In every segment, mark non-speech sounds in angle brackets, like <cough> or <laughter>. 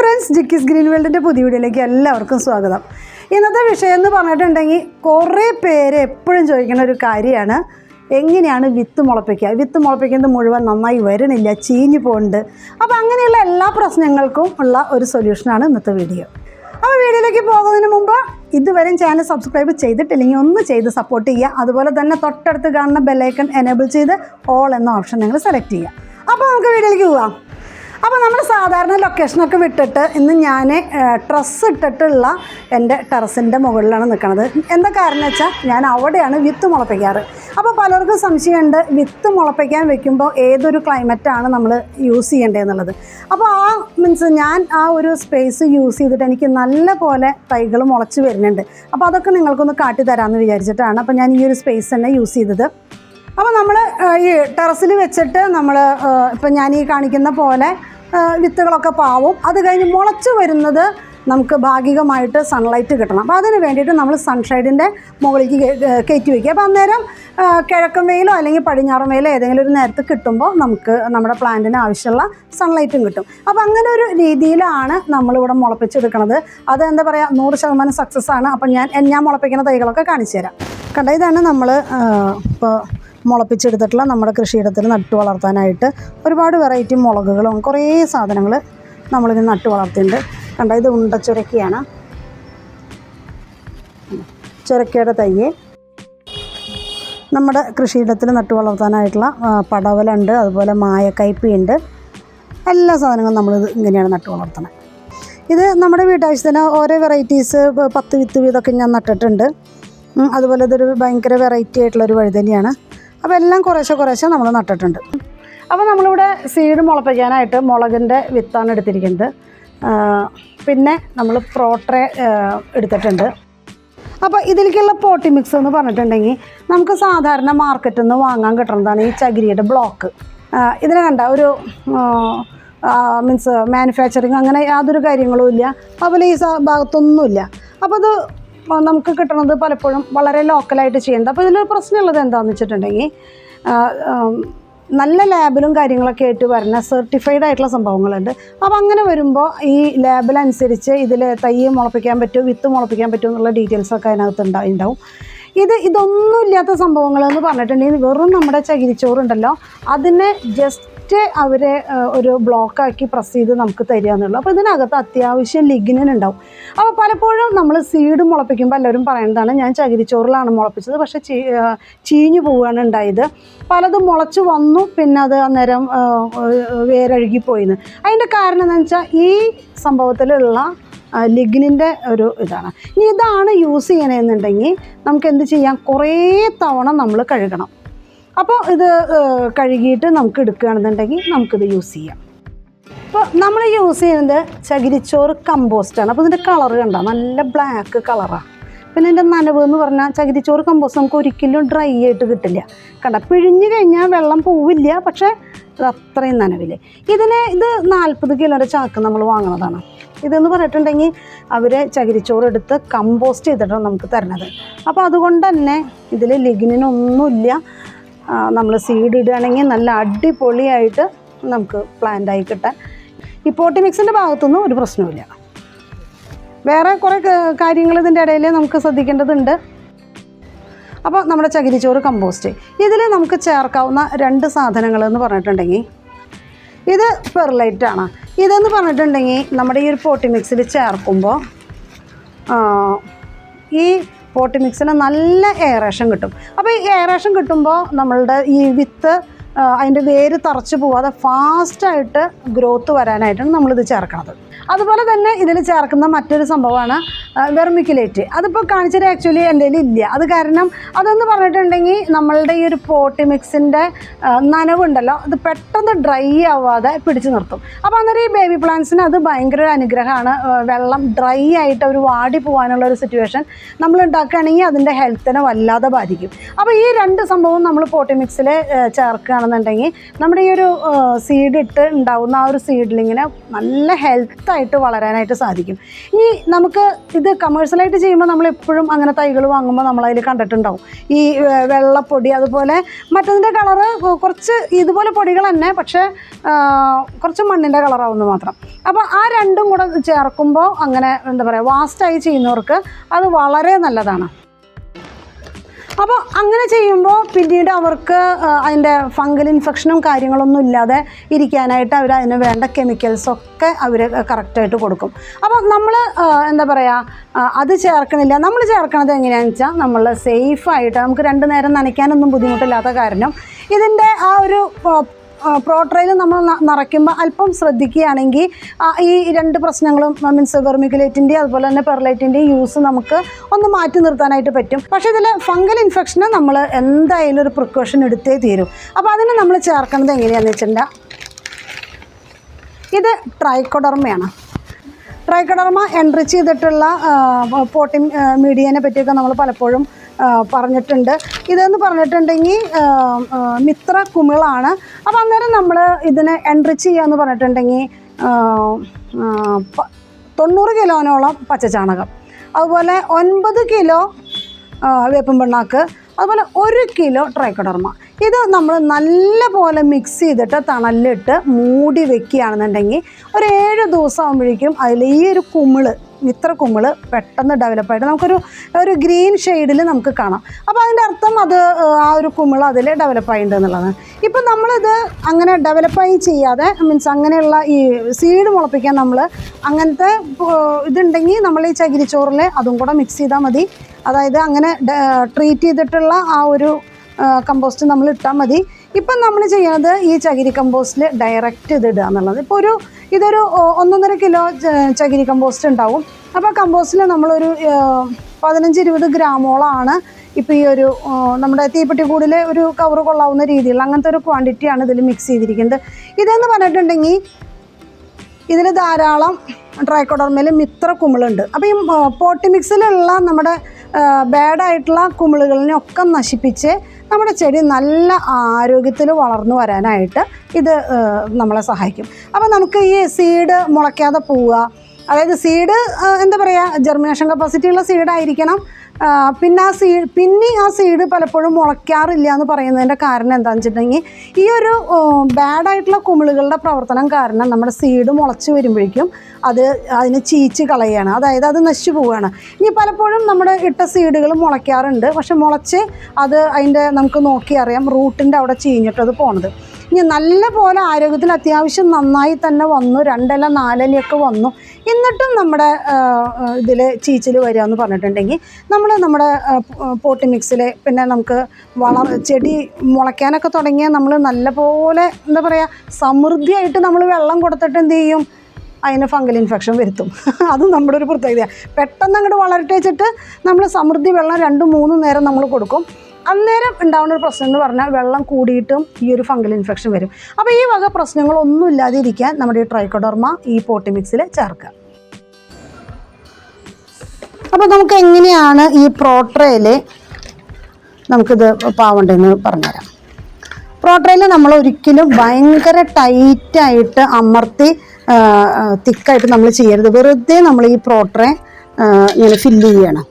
Friends ജിക്കിസ് green വേൾഡിന്റെ പുതിയ വീഡിയോയിലേക്ക് എല്ലാവർക്കും സ്വാഗതം. ഇന്നത്തെ വിഷയം എന്ന് പറഞ്ഞിട്ടുണ്ടെങ്കിൽ കുറേ പേര് എപ്പോഴും ചോദിക്കുന്ന ഒരു കാര്യമാണ്. എങ്ങനെയാണ് വിത്ത് മുളപ്പിക്കുക? വിത്ത് മുളപ്പിക്കുന്നത് മുഴുവൻ നന്നായി വരണില്ല ചീഞ്ഞു പോകുന്നുണ്ട്. അപ്പോൾ അങ്ങനെയുള്ള എല്ലാ പ്രശ്നങ്ങൾക്കും ഉള്ള ഒരു സൊല്യൂഷനാണ് ഇന്നത്തെ വീഡിയോ. അപ്പോൾ വീഡിയോയിലേക്ക് പോകുന്നതിന് മുമ്പ് ഇതുവരെയും ചാനൽ സബ്സ്ക്രൈബ് ചെയ്തിട്ടില്ലെങ്കിൽ ഒന്ന് ചെയ്ത് സപ്പോർട്ട് ചെയ്യുക. അതുപോലെ തന്നെ തൊട്ടടുത്ത് കാണുന്ന ബെല്ലൈക്കൺ എനേബിൾ ചെയ്ത് ഓൾ എന്ന ഓപ്ഷൻ നിങ്ങൾ സെലക്ട് ചെയ്യുക. അപ്പോൾ നമുക്ക് വീഡിയോയിലേക്ക് പോവാം. അപ്പോൾ നമ്മൾ സാധാരണ ലൊക്കേഷനൊക്കെ വിട്ടിട്ട് ഇന്ന് ഞാൻ ഡ്രസ്സ് ഇട്ടിട്ടുള്ള എന്റെ ടെറസിന്റെ മുകളിലാണ് നിൽക്കുന്നത് എന്താ കാരണം വെച്ചാൽ ഞാൻ അവിടെയാണ് വിത്ത് മുളപ്പിക്കാറ്. അപ്പോൾ പലർക്കും സംശയമുണ്ട് വിത്ത് മുളപ്പിക്കാൻ വെക്കുമ്പോൾ ഏതൊരു ക്ലൈമറ്റാണ് നമ്മൾ യൂസ് ചെയ്യേണ്ടതെന്നുള്ളത്. അപ്പോൾ ആ മീൻസ് ഞാൻ ആ ഒരു സ്പേസ് യൂസ് ചെയ്തിട്ട് എനിക്ക് നല്ല പോലെ തൈകൾ മുളച്ച് വരുന്നുണ്ട്. അപ്പോൾ അതൊക്കെ നിങ്ങൾക്കൊന്ന് കാട്ടിത്തരാമെന്ന് വിചാരിച്ചിട്ടാണ് അപ്പോൾ ഞാൻ ഈ ഒരു സ്പേസ് തന്നെ യൂസ് ചെയ്തത്. അപ്പോൾ നമ്മൾ ഈ ടെറസിൽ വെച്ചിട്ട് നമ്മൾ ഇപ്പം ഞാൻ ഈ കാണിക്കുന്ന പോലെ വിത്തുകളൊക്കെ പാവും. അത് കഴിഞ്ഞ് മുളച്ച് വരുന്നത് നമുക്ക് ഭാഗികമായിട്ട് സൺലൈറ്റ് കിട്ടണം. അപ്പോൾ അതിന് വേണ്ടിയിട്ട് നമ്മൾ സൺഷൈഡിന്റെ മുകളിലേക്ക് കയറ്റി വയ്ക്കുക അപ്പോൾ അന്നേരം കിഴക്കൻ വെയിലോ അല്ലെങ്കിൽ പടിഞ്ഞാറൻ വെയിലോ ഏതെങ്കിലും ഒരു നേരത്ത് കിട്ടുമ്പോൾ നമുക്ക് നമ്മുടെ പ്ലാന്റിന് ആവശ്യമുള്ള സൺലൈറ്റും കിട്ടും. അപ്പോൾ അങ്ങനെ ഒരു രീതിയിലാണ് നമ്മളിവിടെ മുളപ്പിച്ചെടുക്കുന്നത് അത് എന്താ പറയുക നൂറ് ശതമാനം സക്സസ് ആണ്. അപ്പം ഞാൻ ഞാൻ മുളപ്പിക്കുന്ന തൈകളൊക്കെ കാണിച്ചു തരാം കണ്ട ഇതാണ് നമ്മൾ ഇപ്പോൾ മുളപ്പിച്ചെടുത്തിട്ടുള്ള നമ്മുടെ കൃഷിയിടത്തിൽ നട്ടു വളർത്താനായിട്ട് ഒരുപാട് വെറൈറ്റി മുളകുകളും കുറേ സാധനങ്ങൾ നമ്മളിത് നട്ടു വളർത്തിയിട്ടുണ്ട്. കണ്ട ഇത് ഉണ്ടച്ചുരക്കയാണ് ചുരക്കയുടെ തയ്യ് നമ്മുടെ കൃഷിയിടത്തിൽ നട്ടു വളർത്താനായിട്ടുള്ള പടവലുണ്ട് അതുപോലെ മായക്കയ്പയുണ്ട് എല്ലാ സാധനങ്ങളും നമ്മളിത് ഇങ്ങനെയാണ് നട്ടു വളർത്തുന്നത്. ഇത് നമ്മുടെ വീട്ടാവശ്യത്തിന് ഓരോ വെറൈറ്റീസ് പത്ത് വിത്ത് വീതമൊക്കെ ഞാൻ നട്ടിട്ടുണ്ട്. അതുപോലെ ഇതൊരു ഭയങ്കര വെറൈറ്റി ആയിട്ടുള്ളൊരു വഴുതനെയാണ് അപ്പോൾ എല്ലാം കുറേശ്ശെ കുറേശ്ശെ നമ്മൾ നട്ടിട്ടുണ്ട്. അപ്പോൾ നമ്മളിവിടെ സീഡ് മുളപ്പിക്കാനായിട്ട് മുളകിന്റെ വിത്താണ് എടുത്തിരിക്കുന്നത്. പിന്നെ നമ്മൾ പ്രോട്രേ എടുത്തിട്ടുണ്ട്. അപ്പോൾ ഇതിലേക്കുള്ള പോട്ടി മിക്സ് എന്ന് പറഞ്ഞിട്ടുണ്ടെങ്കിൽ നമുക്ക് സാധാരണ മാർക്കറ്റിൽ നിന്ന് വാങ്ങാൻ കിട്ടുന്നതാണ് ഈ ചകിരിയുടെ ബ്ലോക്ക് ഇതിനെ കണ്ട ഒരു മീൻസ് മാനുഫാക്ചറിങ് അങ്ങനെ യാതൊരു കാര്യങ്ങളും ഇല്ല. അതുപോലെ ഈ ഭാഗത്തൊന്നുമില്ല. അപ്പോൾ ഇത് നമുക്ക് കിട്ടുന്നത് പലപ്പോഴും വളരെ ലോക്കലായിട്ട് ചെയ്യുന്നത്. അപ്പോൾ ഇതിൽ പ്രശ്നമുള്ളത് എന്താണെന്ന് വെച്ചിട്ടുണ്ടെങ്കിൽ നല്ല ലാബിലും കാര്യങ്ങളൊക്കെ ആയിട്ട് വരുന്ന സർട്ടിഫൈഡ് ആയിട്ടുള്ള സംഭവങ്ങളുണ്ട്. അപ്പോൾ അങ്ങനെ വരുമ്പോൾ ഈ ലാബിലനുസരിച്ച് ഇതിൽ തയ്യ് മുളപ്പിക്കാൻ പറ്റുമോ വിത്ത് മുളപ്പിക്കാൻ പറ്റുമോ എന്നുള്ള ഡീറ്റെയിൽസൊക്കെ അതിനകത്ത് ഉണ്ടാവും. ഇത് ഇതൊന്നും ഇല്ലാത്ത സംഭവങ്ങൾ എന്ന് പറഞ്ഞിട്ടുണ്ടെങ്കിൽ വെറും നമ്മുടെ ചകിരിച്ചോറുണ്ടല്ലോ. അതിനെ ജസ്റ്റ് അവരെ ഒരു ബ്ലോക്കാക്കി പ്രസ് ചെയ്ത് നമുക്ക് തരിക എന്നുള്ളൂ. അപ്പോൾ ഇതിനകത്ത് അത്യാവശ്യം ലിഗ്നിൻ ഉണ്ടാവും. അപ്പോൾ പലപ്പോഴും നമ്മൾ സീഡ് മുളപ്പിക്കുമ്പോൾ എല്ലാവരും പറയുന്നതാണ് ഞാൻ ചകിരിച്ചോറിലാണ് മുളപ്പിച്ചത് പക്ഷേ ചീ ചീഞ്ഞു പോവുകയാണ് ഉണ്ടായത്. പലതും മുളച്ച് വന്നു പിന്നെ അത് അന്നേരം വേരഴുകിപ്പോയിന്ന് അതിന്റെ കാരണം എന്താണെന്ന് വെച്ചാൽ ഈ സംഭവത്തിലുള്ള ലിഗ്നിന്റെ ഒരു ഇതാണ്. ഇനി ഇതാണ് യൂസ് ചെയ്യണമെന്നുണ്ടെങ്കിൽ നമുക്ക് എന്ത് ചെയ്യാം? കുറേ തവണ നമ്മൾ കഴുകണം. അപ്പോൾ ഇത് കഴുകിയിട്ട് നമുക്ക് എടുക്കുകയാണെന്നുണ്ടെങ്കിൽ നമുക്കിത് യൂസ് ചെയ്യാം. അപ്പോൾ നമ്മൾ യൂസ് ചെയ്യുന്നത് ചകിരിച്ചോറ് കമ്പോസ്റ്റാണ്. അപ്പോൾ ഇതിന്റെ കളർ കണ്ടോ? നല്ല ബ്ലാക്ക് കളറാണ് പിന്നെ ഇതിന്റെ നനവ് എന്ന് പറഞ്ഞാൽ ചകിരിച്ചോറ് കമ്പോസ്റ്റ് നമുക്ക് ഒരിക്കലും ഡ്രൈ ആയിട്ട് കിട്ടില്ല. കണ്ട? പിഴിഞ്ഞ് കഴിഞ്ഞാൽ വെള്ളം പോവില്ല പക്ഷേ അത്രയും നനവില്ലേ? ഇതിനെ ഇത് നാൽപ്പത് കിലോയുടെ ചാക്ക് നമ്മൾ വാങ്ങുന്നതാണ്. ഇതെന്ന് പറഞ്ഞിട്ടുണ്ടെങ്കിൽ അവർ ചകിരിച്ചോറ് എടുത്ത് കമ്പോസ്റ്റ് ചെയ്തിട്ടാണ് നമുക്ക് തരണത് അപ്പോൾ അതുകൊണ്ട് തന്നെ ഇതിൽ ലിഗ്നിനൊന്നുമില്ല. നമ്മൾ സീഡ് ഇടുകയാണെങ്കിൽ നല്ല അടിപൊളിയായിട്ട് നമുക്ക് പ്ലാന്റ് ആയി കിട്ടാൻ. ഈ പോട്ടി മിക്സിന്റെ ഭാഗത്തൊന്നും ഒരു പ്രശ്നമില്ല വേറെ കുറേ കാര്യങ്ങൾ ഇതിന്റെ ഇടയിൽ നമുക്ക് ശ്രദ്ധിക്കേണ്ടതുണ്ട്. അപ്പോൾ നമ്മുടെ ചകിരിച്ചോറ് കമ്പോസ്റ്റ് ഇതിൽ നമുക്ക് ചേർക്കാവുന്ന രണ്ട് സാധനങ്ങൾ എന്ന് പറഞ്ഞിട്ടുണ്ടെങ്കിൽ ഇത് പെർലൈറ്റ് ആണ്. ഇതെന്ന് പറഞ്ഞിട്ടുണ്ടെങ്കിൽ നമ്മുടെ ഈ ഒരു പോട്ടി മിക്സിൽ ചേർക്കുമ്പോൾ ഈ പോട്ടി മിക്സിന് നല്ല എയറേഷൻ കിട്ടും. അപ്പോൾ ഈ എയറേഷൻ കിട്ടുമ്പോൾ നമ്മളുടെ ഈ വിത്ത് അതിന്റെ വേര് തറച്ചു പോവാതെ ഫാസ്റ്റായിട്ട് ഗ്രോത്ത് വരാനായിട്ടാണ് നമ്മളിത് ചേർക്കുന്നത് അതുപോലെ തന്നെ ഇതിൽ ചേർക്കുന്ന മറ്റൊരു സംഭവമാണ് വെർമിക്കുലേറ്റ് അതിപ്പോൾ കാണിച്ചത് ആക്ച്വലി എന്റെ ഇല്ല. അത് കാരണം അതെന്ന് പറഞ്ഞിട്ടുണ്ടെങ്കിൽ നമ്മളുടെ ഈ ഒരു പോട്ടി മിക്സിന്റെ നനവുണ്ടല്ലോ അത് പെട്ടെന്ന് ഡ്രൈ ആവാതെ പിടിച്ചു നിർത്തും. അപ്പോൾ അന്നേരം ഈ ബേബി പ്ലാന്റ്സിന് അത് ഭയങ്കര ഒരു അനുഗ്രഹമാണ്. വെള്ളം ഡ്രൈ ആയിട്ട് ഒരു വാടി പോകാനുള്ള ഒരു സിറ്റുവേഷൻ നമ്മൾ ഉണ്ടാക്കുകയാണെങ്കിൽ അതിന്റെ ഹെൽത്തിനെ വല്ലാതെ ബാധിക്കും. അപ്പോൾ ഈ രണ്ട് സംഭവം നമ്മൾ പോട്ടി മിക്സിൽ ചേർക്കുകയാണെന്നുണ്ടെങ്കിൽ ചെയ്യുകയാണെന്നുണ്ടെങ്കിൽ നമ്മുടെ ഈ ഒരു സീഡ് ഇട്ട് ഉണ്ടാവുന്ന ആ ഒരു സീഡ്ലിങ്ങിന് നല്ല ഹെൽത്തായിട്ട് വളരാനായിട്ട് സാധിക്കും. ഇനി നമുക്ക് ഇത് കമേഴ്ഷ്യലായിട്ട് ചെയ്യുമ്പോൾ നമ്മൾ എപ്പോഴും അങ്ങനെ തൈകൾ വാങ്ങുമ്പോൾ നമ്മളതിൽ കണ്ടിട്ടുണ്ടാവും. ഈ വെള്ളപ്പൊടി അതുപോലെ മറ്റതിന്റെ കളറ് കുറച്ച് ഇതുപോലെ പൊടികൾ തന്നെ പക്ഷേ കുറച്ച് മണ്ണിന്റെ കളറാവുന്നു മാത്രം. അപ്പോൾ ആ രണ്ടും കൂടെ ചേർക്കുമ്പോൾ അങ്ങനെ എന്താ പറയുക വാസ്റ്റായി ചെയ്യുന്നവർക്ക് അത് വളരെ നല്ലതാണ്. അപ്പോൾ അങ്ങനെ ചെയ്യുമ്പോൾ പിന്നീട് അവർക്ക് അതിന്റെ ഫംഗൽ ഇൻഫെക്ഷനും കാര്യങ്ങളൊന്നും ഇല്ലാതെ ഇരിക്കാനായിട്ട് അവർ അതിന് വേണ്ട കെമിക്കൽസൊക്കെ അവർ കറക്റ്റായിട്ട് കൊടുക്കും. അപ്പോൾ നമ്മൾ എന്താ പറയുക അത് ചേർക്കണില്ല. നമ്മൾ ചേർക്കണത് എങ്ങനെയാണെന്ന് വെച്ചാൽ നമ്മൾ സേഫായിട്ട് നമുക്ക് രണ്ട് നേരം നനയ്ക്കാനൊന്നും ബുദ്ധിമുട്ടില്ലാത്ത കാരണം ഇതിന്റെ ആ ഒരു പ്രോട്രയിൽ നമ്മൾ നിറയ്ക്കുമ്പോൾ അല്പം ശ്രദ്ധിക്കുകയാണെങ്കിൽ ഈ രണ്ട് പ്രശ്നങ്ങളും മീൻസ് വെർമിക്കുലേറ്റിന്റെ അതുപോലെ തന്നെ പെർലൈറ്റിന്റെ യൂസ് നമുക്ക് ഒന്ന് മാറ്റി നിർത്താനായിട്ട് പറ്റും പക്ഷേ ഇതിൽ ഫംഗൽ ഇൻഫെക്ഷന് നമ്മൾ എന്തായാലും ഒരു പ്രിക്കോഷൻ എടുത്തേ തീരും അപ്പോൾ അതിന് നമ്മൾ ചേർക്കുന്നത് എങ്ങനെയാണെന്ന് വെച്ചിട്ടുണ്ടെങ്കിൽ ഇത് ട്രൈക്കോഡർമയാണ് ട്രൈക്കോഡർമ എൻറിച്ച് ചെയ്തിട്ടുള്ള പോട്ടിംഗ് മീഡിയനെ പറ്റിയൊക്കെ നമ്മൾ പലപ്പോഴും പറഞ്ഞിട്ടുണ്ട്. ഇതെന്ന് പറഞ്ഞിട്ടുണ്ടെങ്കിൽ മിത്ര കുമിളാണ്. അപ്പോൾ അന്നേരം നമ്മൾ ഇതിനെ എൻറിച്ച് ചെയ്യാന്ന് പറഞ്ഞിട്ടുണ്ടെങ്കിൽ തൊണ്ണൂറ് കിലോനോളം പച്ചച്ചാണകം അതുപോലെ ഒൻപത് കിലോ വേപ്പും പിണ്ണാക്ക് അതുപോലെ ഒരു കിലോ ട്രൈക്കോഡർമ. ഇത് നമ്മൾ നല്ല പോലെ മിക്സ് ചെയ്തിട്ട് തണലിലിട്ട് മൂടി വെക്കുകയാണെന്നുണ്ടെങ്കിൽ ഒരു ഏഴ് ദിവസം ആകുമ്പോഴേക്കും അതിൽ ഈ ഒരു കുമിൾ ഇത്ര കുമ്പിൾ പെട്ടെന്ന് ഡെവലപ്പായിട്ട് നമുക്കൊരു ഒരു ഗ്രീൻ ഷെയ്ഡിൽ നമുക്ക് കാണാം. അപ്പോൾ അതിന്റെ അർത്ഥം അത് ആ ഒരു കുമ്പിൾ അതിൽ ഡെവലപ്പായിട്ടുണ്ട് എന്നുള്ളതാണ്. ഇപ്പം നമ്മളിത് അങ്ങനെ ഡെവലപ്പായി ചെയ്യാതെ മീൻസ് അങ്ങനെയുള്ള ഈ സീഡ് മുളപ്പിക്കാൻ നമ്മൾ അങ്ങനത്തെ ഇതുണ്ടെങ്കിൽ നമ്മൾ ഈ ചകിരിച്ചോറിൽ അതും കൂടെ മിക്സ് ചെയ്താൽ മതി. അതായത് അങ്ങനെ ട്രീറ്റ് ചെയ്തിട്ടുള്ള ആ ഒരു കമ്പോസ്റ്റ് നമ്മൾ ഇട്ടാൽ മതി. ഇപ്പം നമ്മൾ ചെയ്യുന്നത് ഈ ചകിരി കമ്പോസ്റ്റിൽ ഡയറക്റ്റ് ഇത് ഇടുക എന്നുള്ളത്. ഇപ്പോൾ ഒരു ഇതൊരു ഒന്നൊന്നര കിലോ ചകിരി കമ്പോസ്റ്റ് ഉണ്ടാവും. അപ്പോൾ കമ്പോസ്റ്റിൽ നമ്മളൊരു പതിനഞ്ച് ഇരുപത് ഗ്രാമോളമാണ് ഇപ്പോൾ ഈ ഒരു നമ്മുടെ നമ്മുടെ കൂടിലെ ഒരു കവർ കൊള്ളാവുന്ന രീതിയിൽ അങ്ങനത്തെ ഒരു ക്വാണ്ടിറ്റിയാണ് ഇതിൽ മിക്സ് ചെയ്തിരിക്കുന്നത്. ഇതെന്ന് പറഞ്ഞിട്ടുണ്ടെങ്കിൽ ഇതിൽ ധാരാളം ട്രൈക്കോഡർമയിൽ മിത്ര കുമിളുണ്ട്. അപ്പോൾ ഈ പോട്ടി മിക്സിലുള്ള നമ്മുടെ ബാഡായിട്ടുള്ള കുമിളുകളിനെ ഒക്കെ നശിപ്പിച്ച് നമ്മുടെ ചെടി നല്ല ആരോഗ്യത്തിൽ വളർന്നു വരാനായിട്ട് ഇത് നമ്മളെ സഹായിക്കും. അപ്പോൾ നമുക്ക് ഈ സീഡ് മുളയ്ക്കാതെ പോവുക. അതായത് സീഡ് എന്താ പറയുക ജെർമിനേഷൻ കപ്പാസിറ്റി ഉള്ള സീഡായിരിക്കണം പിന്നെ ആ സീഡ് പിന്നെ ആ സീഡ് പലപ്പോഴും മുളയ്ക്കാറില്ല എന്ന് പറയുന്നതിന്റെ കാരണം എന്താണെന്ന് വെച്ചിട്ടുണ്ടെങ്കിൽ ഈ ഒരു ബാഡായിട്ടുള്ള കുമിളുകളുടെ പ്രവർത്തനം കാരണം നമ്മുടെ സീഡ് മുളച്ച് വരുമ്പോഴേക്കും അത് അതിന് ചീച്ച് കളയുകയാണ് അതായത് അത് നശിച്ചു പോവുകയാണ്. ഇനി പലപ്പോഴും നമ്മുടെ ഇട്ട സീഡുകൾ മുളയ്ക്കാറുണ്ട്. പക്ഷെ മുളച്ച് അത് അതിന്റെ നമുക്ക് നോക്കി അറിയാം റൂട്ടിന്റെ അവിടെ ചീഞ്ഞിട്ടത് പോണത്. ഇനി നല്ല പോലെ ആരോഗ്യത്തിൽ അത്യാവശ്യം നന്നായി തന്നെ വന്നു രണ്ടല്ല നാലിലയൊക്കെ വന്നു. എന്നിട്ടും നമ്മുടെ ഇതിൽ ചീച്ചിൽ വരിക എന്ന് പറഞ്ഞിട്ടുണ്ടെങ്കിൽ നമ്മൾ നമ്മുടെ പോട്ടി മിക്സിൽ പിന്നെ നമുക്ക് വള ചെടി മുളയ്ക്കാനൊക്കെ തുടങ്ങിയാൽ നമ്മൾ നല്ല പോലെ എന്താ പറയുക സമൃദ്ധിയായിട്ട് നമ്മൾ വെള്ളം കൊടുത്തിട്ട് എന്ത് ചെയ്യും? അതിന് ഫംഗൽ ഇൻഫെക്ഷൻ വരുത്തും. <laughs> അത് നമ്മുടെ ഒരു പ്രത്യേകത പെട്ടെന്ന് അങ്ങോട്ട് വളരട്ടെ വെച്ചിട്ട് നമ്മൾ സമൃദ്ധി വെള്ളം രണ്ടും മൂന്നും നേരം നമ്മൾ കൊടുക്കും. അന്നേരം ഉണ്ടാകുന്ന ഒരു പ്രശ്നം എന്ന് പറഞ്ഞാൽ വെള്ളം കൂടിയിട്ടും ഈ ഒരു ഫംഗൽ ഇൻഫെക്ഷൻ വരും. അപ്പോൾ ഈ വക പ്രശ്നങ്ങളൊന്നും ഇല്ലാതിരിക്കാൻ നമ്മുടെ ഈ ട്രൈക്കോഡർമ ഈ പോട്ടി മിക്സിൽ ചേർക്കുക അപ്പോൾ നമുക്ക് എങ്ങനെയാണ് ഈ പ്രോട്രയിൽ നമുക്കിത് പാവണ്ടെന്ന് പറഞ്ഞുതരാം. പ്രോട്രയിൽ നമ്മൾ ഒരിക്കലും ഭയങ്കര ടൈറ്റായിട്ട് അമർത്തി തിക്കായിട്ട് നമ്മൾ ചെയ്യരുത്. വെറുതെ നമ്മൾ ഈ പ്രോട്ടറെ ഇങ്ങനെ ഫില്ല് ചെയ്യണം.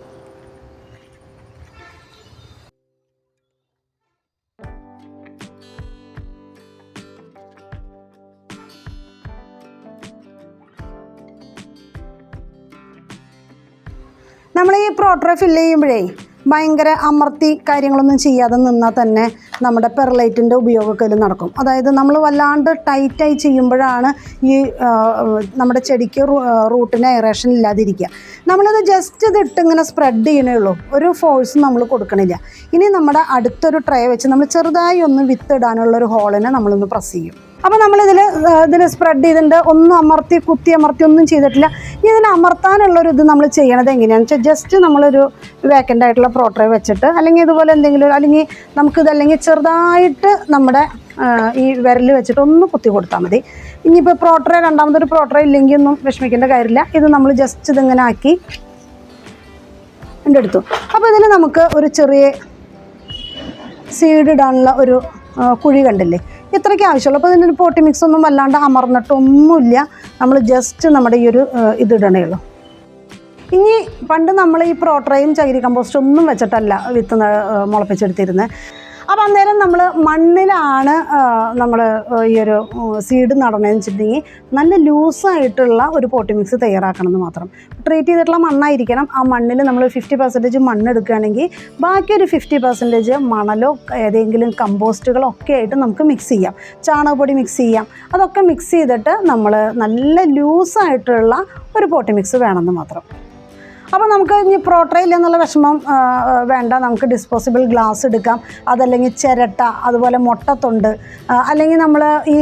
നമ്മൾ ഈ പ്രോട്ടറെ ഫില്ല് ചെയ്യുമ്പോഴേ ഭയങ്കര അമർത്തി കാര്യങ്ങളൊന്നും ചെയ്യാതെ നിന്നാൽ തന്നെ നമ്മുടെ പെർലൈറ്റിന്റെ ഉപയോഗമൊക്കെ ഇതിൽ നടക്കും. അതായത് നമ്മൾ വല്ലാണ്ട് ടൈറ്റായി ചെയ്യുമ്പോഴാണ് ഈ നമ്മുടെ ചെടിക്ക് റൂട്ടിന് എയറേഷൻ ഇല്ലാതിരിക്കുക. നമ്മളത് ജസ്റ്റ് ഇത് ഇട്ട് ഇങ്ങനെ സ്പ്രെഡ് ചെയ്യണേ ഉള്ളൂ. ഒരു ഫോഴ്സ് നമ്മൾ കൊടുക്കണില്ല. ഇനി നമ്മുടെ അടുത്തൊരു ട്രേ വെച്ച് നമ്മൾ ചെറുതായി ഒന്ന് വിത്തിടാനുള്ള ഒരു ഹോളിനെ നമ്മളൊന്ന് പ്രസ് ചെയ്യും. അപ്പോൾ നമ്മളിതിൽ ഇതിൽ സ്പ്രെഡ് ചെയ്തിട്ടുണ്ട്. ഒന്നും അമർത്തി കുത്തി അമർത്തി ഒന്നും ചെയ്തിട്ടില്ല. ഇനി ഇതിനെ അമർത്താനുള്ളൊരു ഇത് നമ്മൾ ചെയ്യണത് എങ്ങനെയാണെന്ന് വെച്ചാൽ ജസ്റ്റ് നമ്മളൊരു വേക്കന്റ് ആയിട്ടുള്ള പ്രോട്ടറെ വെച്ചിട്ട് അല്ലെങ്കിൽ ഇതുപോലെ എന്തെങ്കിലും അല്ലെങ്കിൽ നമുക്കിത് അല്ലെങ്കിൽ ചെറുതായിട്ട് നമ്മുടെ ഈ വിരൽ വെച്ചിട്ട് ഒന്ന് കുത്തി കൊടുത്താൽ മതി. ഇനിയിപ്പോൾ പ്രോട്ടറെ രണ്ടാമതൊരു പ്രോട്ടറെ ഇല്ലെങ്കിൽ ഒന്നും വിഷമിക്കേണ്ട കാര്യമില്ല. ഇത് നമ്മൾ ജസ്റ്റ് ഇതിങ്ങനെ ആക്കി എന്റെ അപ്പോൾ ഇതിൽ നമുക്ക് ഒരു ചെറിയ സീഡ് ഇടാനുള്ള ഒരു കുഴി കണ്ടില്ലേ? ഇത്രയ്ക്ക് ആവശ്യമുള്ളൂ. അപ്പോൾ ഇതിന്റെ പോട്ടി മിക്സ് ഒന്നും വല്ലാണ്ട് അമർന്നിട്ടൊന്നുമില്ല. നമ്മൾ ജസ്റ്റ് നമ്മുടെ ഈ ഒരു ഇതിടണേ ഉള്ളൂ. ഇനി പണ്ട് നമ്മൾ ഈ പ്രോട്രയും ചകിരി കമ്പോസ്റ്റ് ഒന്നും വെച്ചിട്ടല്ല വിത്ത് മുളപ്പിച്ചെടുത്തിരുന്നത് അപ്പം അന്നേരം നമ്മൾ മണ്ണിലാണ് നമ്മൾ ഈ ഒരു സീഡ് നടണമെന്ന് വെച്ചിട്ടുണ്ടെങ്കിൽ നല്ല ലൂസായിട്ടുള്ള ഒരു പോട്ടി മിക്സ് തയ്യാറാക്കണം എന്ന് മാത്രം. ട്രീറ്റ് ചെയ്തിട്ടുള്ള മണ്ണായിരിക്കണം. ആ മണ്ണിൽ നമ്മൾ ഫിഫ്റ്റി പെർസെന്റേജ് മണ്ണ് എടുക്കുകയാണെങ്കിൽ ബാക്കി ഫിഫ്റ്റി പെർസെന്റേജ് മണലോ ഏതെങ്കിലും കമ്പോസ്റ്റുകളോ ഒക്കെ ആയിട്ട് നമുക്ക് മിക്സ് ചെയ്യാം. ചാണകപ്പൊടി മിക്സ് ചെയ്യാം. അതൊക്കെ മിക്സ് ചെയ്തിട്ട് നമ്മൾ നല്ല ലൂസായിട്ടുള്ള ഒരു പോട്ടി മിക്സ് വേണമെന്ന് മാത്രം. അപ്പോൾ നമുക്ക് ഇനി പ്രോട്രയിൽ എന്നുള്ള വിഷമം വേണ്ട. നമുക്ക് ഡിസ്പോസിബിൾ ഗ്ലാസ് എടുക്കാം. അതല്ലെങ്കിൽ ചിരട്ട അതുപോലെ മുട്ടത്തൊണ്ട് അല്ലെങ്കിൽ നമ്മൾ ഈ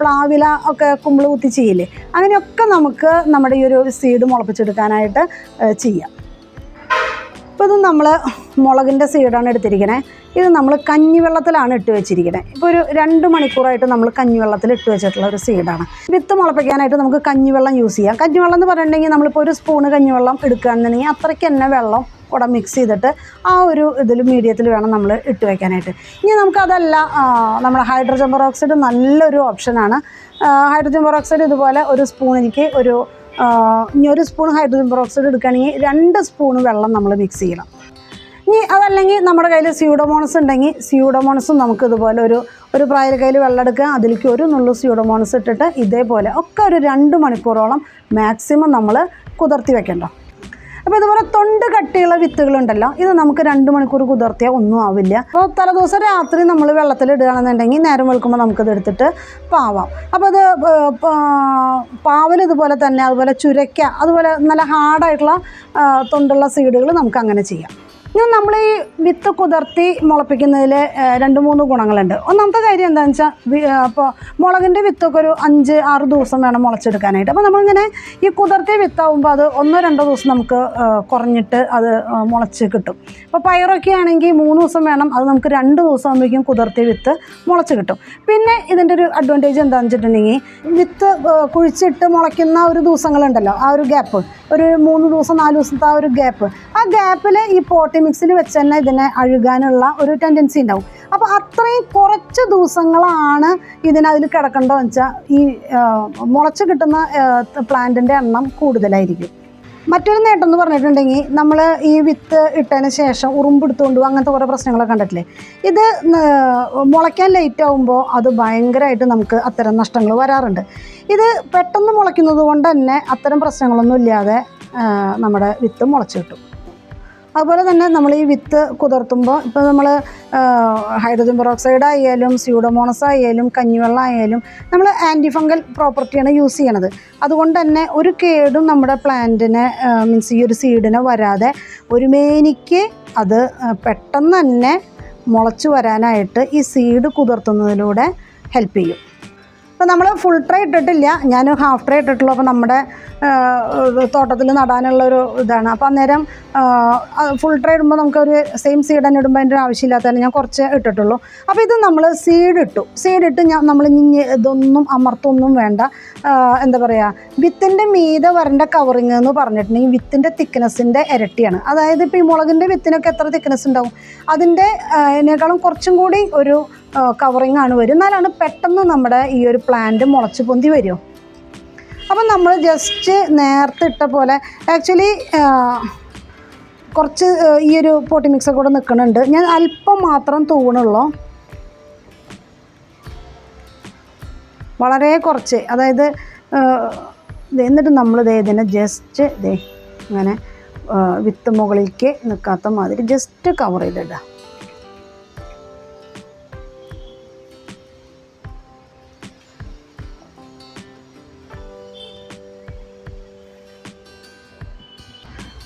പ്ലാവില ഒക്കെ കുമ്പിൾ കുത്തി ചെയ്യില്ലേ? അങ്ങനെയൊക്കെ നമുക്ക് നമ്മുടെ ഈ ഒരു സീഡ് മുളപ്പിച്ചെടുക്കാനായിട്ട് ചെയ്യാം. ഇപ്പോൾ ഇത് നമ്മൾ മുളകിന്റെ സീഡാണ് എടുത്തിരിക്കുന്നത് ഇത് നമ്മൾ കഞ്ഞിവെള്ളത്തിലാണ് ഇട്ട് വെച്ചിരിക്കുന്നത് ഇപ്പോൾ ഒരു രണ്ട് മണിക്കൂറായിട്ട് നമ്മൾ കഞ്ഞിവെള്ളത്തിൽ ഇട്ട് വെച്ചിട്ടുള്ള ഒരു സീഡാണ് വിത്ത് മുളപ്പിക്കാനായിട്ട് നമുക്ക് കഞ്ഞിവെള്ളം യൂസ് ചെയ്യാം. കഞ്ഞിവെള്ളം എന്ന് പറഞ്ഞിട്ടുണ്ടെങ്കിൽ നമ്മളിപ്പോൾ ഒരു സ്പൂണ് കഞ്ഞിവെള്ളം എടുക്കുകയാണെന്നുണ്ടെങ്കിൽ അത്രയ്ക്ക് തന്നെ വെള്ളം കൂടെ മിക്സ് ചെയ്തിട്ട് ആ ഒരു ഇതിൽ മീഡിയത്തിൽ വേണം നമ്മൾ ഇട്ട് വയ്ക്കാനായിട്ട് ഇനി നമുക്കതല്ല നമ്മുടെ ഹൈഡ്രജൻ പെറോക്സൈഡ് നല്ലൊരു ഓപ്ഷനാണ് ഹൈഡ്രജൻ പെറോക്സൈഡ് ഇതുപോലെ ഒരു സ്പൂൺ എനിക്ക് ഒരു ഇനി ഒരു സ്പൂൺ ഹൈഡ്രജൻ പെറോക്സൈഡ് എടുക്കുകയാണെങ്കിൽ രണ്ട് സ്പൂൺ വെള്ളം നമ്മൾ മിക്സ് ചെയ്യണം. ഇനി അതല്ലെങ്കിൽ നമ്മുടെ കയ്യിൽ സ്യൂഡോമോണസ് ഉണ്ടെങ്കിൽ സ്യൂഡോമോണസും നമുക്ക് ഇതുപോലെ ഒരു ഒരു പ്രായൽ കയ്യിൽ വെള്ളം എടുക്കുക. അതിലേക്ക് ഒരു നുള്ളു സ്യൂഡോമോണസ് ഇട്ടിട്ട് ഇതേപോലെ ഒക്കെ ഒരു രണ്ട് മണിക്കൂറോളം മാക്സിമം നമ്മൾ കുതിർത്തി വെക്കണ്ട. അപ്പോൾ ഇതുപോലെ തൊണ്ട് കട്ടിയുള്ള വിത്തുകളുണ്ടല്ലോ ഇത് നമുക്ക് രണ്ട് മണിക്കൂർ കുതിർത്തിയാൽ ഒന്നും ആവില്ല. അപ്പോൾ തലേദിവസം രാത്രി നമ്മൾ വെള്ളത്തിൽ ഇടുകയാണെന്നുണ്ടെങ്കിൽ നേരം വെളുക്കുമ്പോൾ നമുക്കിത് എടുത്തിട്ട് പാവാം. അപ്പോൾ അത് പാവൽ ഇതുപോലെ തന്നെ അതുപോലെ ചുരയ്ക്ക അതുപോലെ നല്ല ഹാർഡായിട്ടുള്ള തൊണ്ടുള്ള സീഡുകൾ നമുക്ക് അങ്ങനെ ചെയ്യാം. ഇനി നമ്മൾ ഈ വിത്ത് കുതിർത്തി മുളപ്പിക്കുന്നതിൽ രണ്ട് മൂന്ന് ഗുണങ്ങളുണ്ട്. ഒന്നാമത്തെ കാര്യം എന്താണെന്ന് വെച്ചാൽ അപ്പോൾ മുളകിന്റെ വിത്തൊക്കെ ഒരു അഞ്ച് ആറ് ദിവസം വേണം മുളച്ചെടുക്കാനായിട്ട്. അപ്പോൾ നമ്മളിങ്ങനെ ഈ കുതിർത്തിയ വിത്താവുമ്പോൾ അത് ഒന്നോ രണ്ടോ ദിവസം നമുക്ക് കുറഞ്ഞിട്ട് അത് മുളച്ച് കിട്ടും. അപ്പോൾ പയറൊക്കെ ആണെങ്കിൽ മൂന്ന് ദിവസം വേണം അത് നമുക്ക് രണ്ട് ദിവസം ആകുമ്പോഴേക്കും കുതിർത്തിയ വിത്ത് മുളച്ച് കിട്ടും. പിന്നെ ഇതിന്റെ ഒരു അഡ്വാന്റേജ് എന്താണെന്ന് വെച്ചിട്ടുണ്ടെങ്കിൽ വിത്ത് കുഴിച്ചിട്ട് മുളയ്ക്കുന്ന ഒരു ദിവസങ്ങളുണ്ടല്ലോ ആ ഒരു ഗ്യാപ്പ് ഒരു മൂന്ന് ദിവസം നാല് ദിവസത്തെ ആ ഒരു ഗ്യാപ്പ് ആ ഗ്യാപ്പിൽ ഈ പോട്ടി മിക്സിൽ വെച്ച് തന്നെ ഇതിനെ അഴുകാനുള്ള ഒരു ടെൻഡൻസി ഉണ്ടാവും. അപ്പോൾ അത്രയും കുറച്ച് ദിവസങ്ങളാണ് ഇതിനതിൽ കിടക്കേണ്ടതെന്ന് വെച്ചാൽ ഈ മുളച്ച് കിട്ടുന്ന പ്ലാന്റിന്റെ എണ്ണം കൂടുതലായിരിക്കും. മറ്റൊരു നേട്ടം എന്ന് പറഞ്ഞിട്ടുണ്ടെങ്കിൽ നമ്മൾ ഈ വിത്ത് ഇട്ടതിന് ശേഷം ഉറുമ്പെടുത്തുകൊണ്ട് അങ്ങനത്തെ കുറേ പ്രശ്നങ്ങളൊക്കെ കണ്ടിട്ടില്ലേ? ഇത് മുളയ്ക്കാൻ ലേറ്റ് ആകുമ്പോൾ അത് ഭയങ്കരമായിട്ട് നമുക്ക് അത്തരം നഷ്ടങ്ങൾ വരാറുണ്ട്. ഇത് പെട്ടെന്ന് മുളയ്ക്കുന്നത് കൊണ്ട് തന്നെ അത്തരം പ്രശ്നങ്ങളൊന്നും ഇല്ലാതെ നമ്മുടെ വിത്ത് മുളച്ച് കിട്ടും. അതുപോലെ തന്നെ നമ്മൾ ഈ വിത്ത് കുതിർത്തുമ്പോൾ ഇപ്പോൾ നമ്മൾ ഹൈഡ്രജൻ പെറോക്സൈഡ് ആയാലും സ്യൂഡോമോണസ് ആയാലും കഞ്ഞിവെള്ളം ആയാലും നമ്മൾ ആന്റി ഫംഗൽ പ്രോപ്പർട്ടിയാണ് യൂസ് ചെയ്യണത്. അതുകൊണ്ട് തന്നെ ഒരു കേടും നമ്മുടെ പ്ലാന്റിനെ മീൻസ് ഈ ഒരു സീഡിനെ വരാതെ ഒരു മേനിക്ക് അത് പെട്ടെന്ന് തന്നെ മുളച്ചു വരാനായിട്ട് ഈ സീഡ് കുതിർത്തുന്നതിലൂടെ ഹെൽപ്പ് ചെയ്യും. അപ്പോൾ നമ്മൾ ഫുൾ ട്രേ ഇട്ടിട്ടില്ല. ഞാൻ ഹാഫ് ട്രേ ഇട്ടിട്ടുള്ളൂ. അപ്പോൾ നമ്മുടെ തോട്ടത്തിൽ നടാനുള്ള ഒരു ഇതാണ്. അപ്പോൾ അന്നേരം ഫുൾ ട്രേ ഇടുമ്പോൾ നമുക്കൊരു സെയിം സീഡ് തന്നെ ഇടുമ്പോൾ അതിന്റെ ആവശ്യമില്ലാത്ത തന്നെ ഞാൻ കുറച്ച് ഇട്ടിട്ടുള്ളൂ. അപ്പോൾ ഇത് നമ്മൾ സീഡ് ഇട്ടു. സീഡ് ഇട്ട് ഞാൻ നമ്മൾ ഇതൊന്നും അമർത്തൊന്നും വേണ്ട. എന്താ പറയുക വിത്തിന്റെ മീതെ വരേണ്ട കവറിങ് എന്ന് പറഞ്ഞിട്ടുണ്ടെങ്കിൽ വിത്തിന്റെ തിക്നെസ്സിന്റെ ഇരട്ടിയാണ്. അതായത് ഇപ്പോൾ ഈ മുളകിന്റെ വിത്തിനൊക്കെ എത്ര തിക്നെസ് ഉണ്ടാവും? അതിന്റെ അതിനേക്കാളും കുറച്ചും കൂടി ഒരു കവറിങ് ആണ് വരും. എന്നാലാണ് പെട്ടെന്ന് നമ്മുടെ ഈ ഒരു പ്ലാന്റ് മുളച്ച് പൊന്തി വരും. അപ്പം നമ്മൾ ജസ്റ്റ് നേരത്തെ ഇട്ട പോലെ ആക്ച്വലി കുറച്ച് ഈ ഒരു പോട്ടി മിക്സർ കൂടെ നിൽക്കുന്നുണ്ട് ഞാൻ അല്പം മാത്രം തൂണുള്ളൂ വളരെ കുറച്ച്. അതായത് എന്നിട്ട് നമ്മൾ ദേ ഇതിനെ ജസ്റ്റ് ദേ ഇങ്ങനെ വിത്ത് മുകളിലേക്ക് നിൽക്കാത്ത മാതിരി ജസ്റ്റ് കവർ ചെയ്തിടുക.